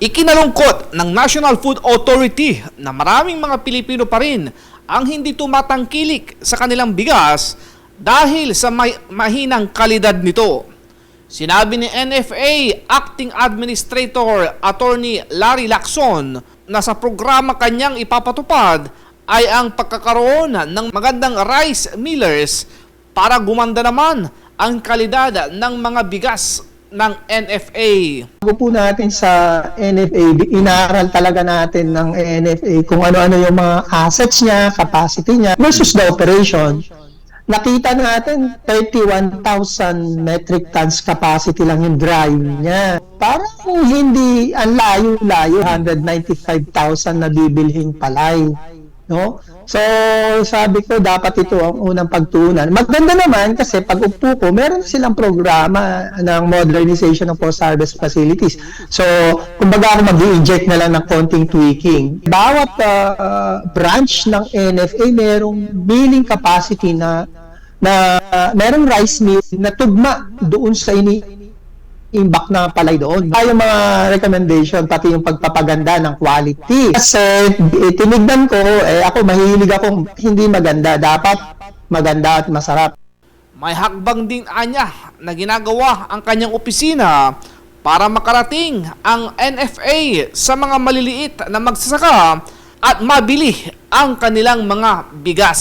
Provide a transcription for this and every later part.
Ikinalungkot ng National Food Authority na maraming mga Pilipino pa rin ang hindi tumatangkilik sa kanilang bigas dahil sa may- mahinang kalidad nito. Sinabi ni NFA Acting Administrator Attorney Larry Lacson na sa programa kanyang ipapatupad ay ang pagkakaroon ng magandang rice millers para gumanda naman ang kalidad ng mga bigas ng NFA. Bago po natin sa NFA, inaral talaga natin ng NFA kung ano-ano yung mga assets niya, capacity niya versus the operation. Nakita natin 31,000 metric tons capacity lang yung drying niya. Parang hindi ang layo-layo, 195,000 na bibilhing palay. No? So, sabi ko, dapat ito ang unang pagtuunan. Maganda naman kasi pag upo ko, meron silang programa ng modernization ng post-harvest facilities. So, kumbaga ako mag-inject na lang ng konting tweaking. Bawat uh, branch ng NFA merong milling capacity na na uh, merong rice mill na tugma doon sa ini imbak na palay doon. Ay yung mga recommendation, pati yung pagpapaganda ng quality. Kasi eh, tinignan ko, eh, ako mahilig akong hindi maganda. Dapat maganda at masarap. May hakbang din anya na ginagawa ang kanyang opisina para makarating ang NFA sa mga maliliit na magsasaka at mabili ang kanilang mga bigas.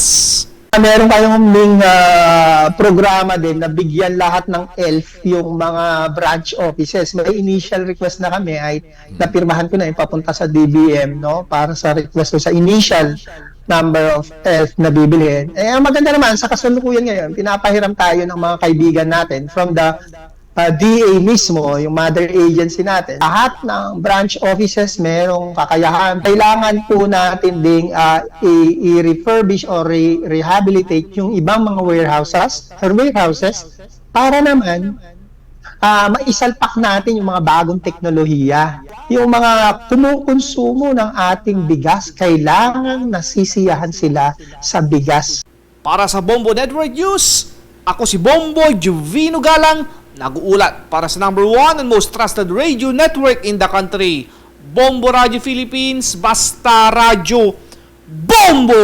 Meron kayong ming ah, programa din na bigyan lahat ng ELF yung mga branch offices. May initial request na kami ay napirmahan ko na yung papunta sa DBM no para sa request ko sa initial number of ELF na bibilhin. Eh, ang maganda naman, sa kasalukuyan ngayon, pinapahiram tayo ng mga kaibigan natin from the uh, DA mismo, yung mother agency natin. Lahat ng branch offices merong kakayahan. Kailangan po natin ding uh, i-refurbish or re- rehabilitate yung ibang mga warehouses or warehouses para naman ah maisalpak natin yung mga bagong teknolohiya. Yung mga kumukonsumo ng ating bigas, kailangan nasisiyahan sila sa bigas. Para sa Bombo Network News, ako si Bombo Juvino Galang, nag-uulat para sa number one and most trusted radio network in the country. Bombo Radio Philippines, basta radyo, Bombo!